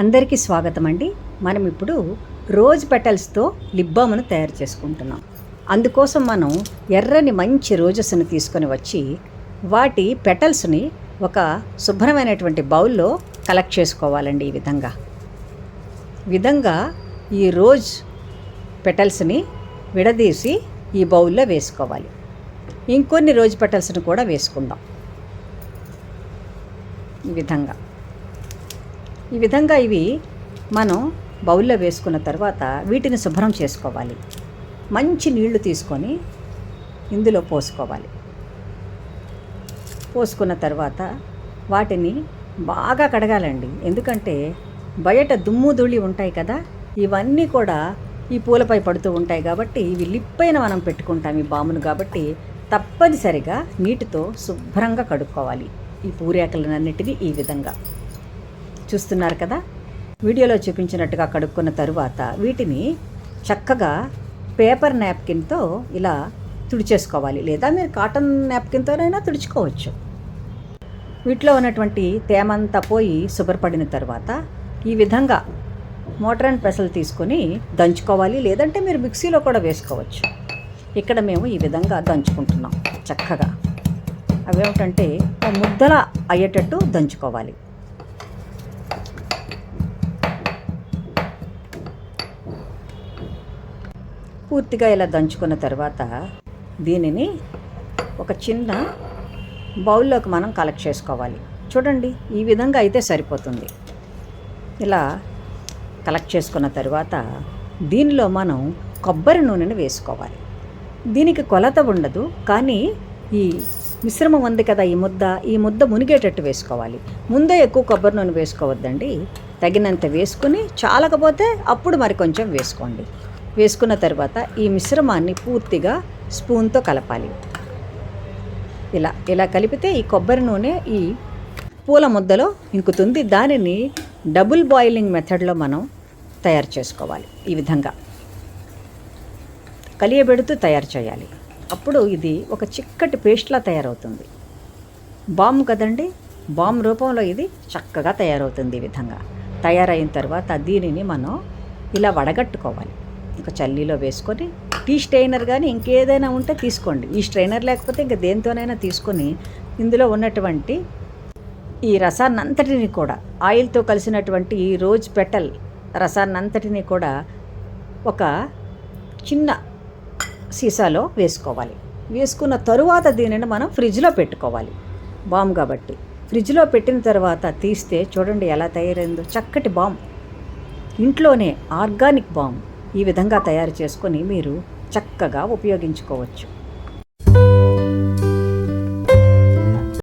అందరికీ స్వాగతం అండి. మనం ఇప్పుడు రోజ్ పెటల్స్తో లిప్ బామ్ను తయారు చేసుకుంటున్నాం. అందుకోసం మనం ఎర్రని మంచి రోజెస్ని తీసుకొని వచ్చి వాటి పెటల్స్ని ఒక శుభ్రమైనటువంటి బౌల్లో కలెక్ట్ చేసుకోవాలండి ఈ విధంగా. విధంగా ఈ రోజ్ పెటల్స్ని విడదీసి ఈ బౌల్లో వేసుకోవాలి. ఇంకొన్ని రోజ్ పెటల్స్ని కూడా వేసుకుందాం. ఈ విధంగా. ఈ విధంగా ఇవి మనం బౌల్లో వేసుకున్న తర్వాత వీటిని శుభ్రం చేసుకోవాలి. మంచి నీళ్ళు తీసుకొని ఇందులో పోసుకోవాలి. పోసుకున్న తర్వాత వాటిని బాగా కడగాలండి. ఎందుకంటే బయట దుమ్ము ధూళి ఉంటాయి కదా ఇవన్నీ కూడా ఈ పూలపై పడుతూ ఉంటాయి కాబట్టి ఇవి లిప్పైన మనం పెట్టుకుంటాం ఈ బామును కాబట్టి తప్పనిసరిగా నీటితో శుభ్రంగా కడుక్కోవాలి. ఈ పూరేకలన్నిటినీ ఈ విధంగా. చూస్తున్నారు కదా? వీడియోలో చూపించినట్టుగా కడుక్కున్న తరువాత వీటిని చక్కగా పేపర్ నాప్కిన్తో ఇలా తుడిచేసుకోవాలి. లేదా మీరు కాటన్ నాప్కిన్తోనైనా తుడుచుకోవచ్చు. వీటిలో ఉన్నటువంటి తేమంతా పోయి శుభ్రపడిన తర్వాత ఈ విధంగా మోటర్ అండ్ పెసలు తీసుకొని దంచుకోవాలి. లేదంటే మీరు మిక్సీలో కూడా వేసుకోవచ్చు. ఇక్కడ మేము ఈ విధంగా దంచుకుంటున్నాం చక్కగా. అవేమిటంటే ముద్దల అయ్యేటట్టు దంచుకోవాలి. పూర్తిగా ఇలా దంచుకున్న తర్వాత దీనిని ఒక చిన్న బౌల్లోకి మనం కలెక్ట్ చేసుకోవాలి. చూడండి ఈ విధంగా అయితే సరిపోతుంది. ఇలా కలెక్ట్ చేసుకున్న తర్వాత దీనిలో మనం కొబ్బరి నూనెను వేసుకోవాలి. దీనికి కొలత ఉండదు కానీ ఈ మిశ్రమం ఉంది కదా ఈ ముద్ద ఈ ముద్ద మునిగేటట్టు వేసుకోవాలి. ముందే ఎక్కువ కొబ్బరి నూనె వేసుకోవద్దండి. తగినంత వేసుకుని చాలకపోతే అప్పుడు మరి కొంచెం వేసుకోండి. వేసుకున్న తర్వాత ఈ మిశ్రమాన్ని పూర్తిగా స్పూన్తో కలపాలి. ఇలా ఇలా కలిపితే ఈ కొబ్బరి నూనె ఈ పూల ముద్దలో ఇంకుతుంది. దానిని డబుల్ బాయిలింగ్ మెథడ్లో మనం తయారు చేసుకోవాలి ఈ విధంగా. కలియబెడుతూ తయారు చేయాలి. అప్పుడు ఇది ఒక చిక్కటి పేస్ట్లా తయారవుతుంది. బామ్ కదండి? బామ్ రూపంలో ఇది చక్కగా తయారవుతుంది ఈ విధంగా. తయారైన తర్వాత దీనిని మనం ఇలా వడగట్టుకోవాలి. ఒక చల్లీలో వేసుకొని టీ స్ట్రైనర్ కానీ ఇంకేదైనా ఉంటే తీసుకోండి. ఈ స్ట్రైనర్ లేకపోతే ఇంకా దేనితోనైనా తీసుకొని ఇందులో ఉన్నటువంటి ఈ రసాన్నంతటిని కూడా ఆయిల్తో కలిసినటువంటి ఈ రోజ్ పెటల్ రసాన్నంతటిని కూడా ఒక చిన్న సీసాలో వేసుకోవాలి. వేసుకున్న తరువాత దీనిని మనం ఫ్రిడ్జ్లో పెట్టుకోవాలి. బామ్ కాబట్టి. ఫ్రిడ్జ్లో పెట్టిన తర్వాత తీస్తే చూడండి ఎలా తయారైందో. చక్కటి బామ్. ఇంట్లోనే ఆర్గానిక్ బామ్. ఈ విధంగా తయారు చేసుకొని మీరు చక్కగా ఉపయోగించుకోవచ్చు.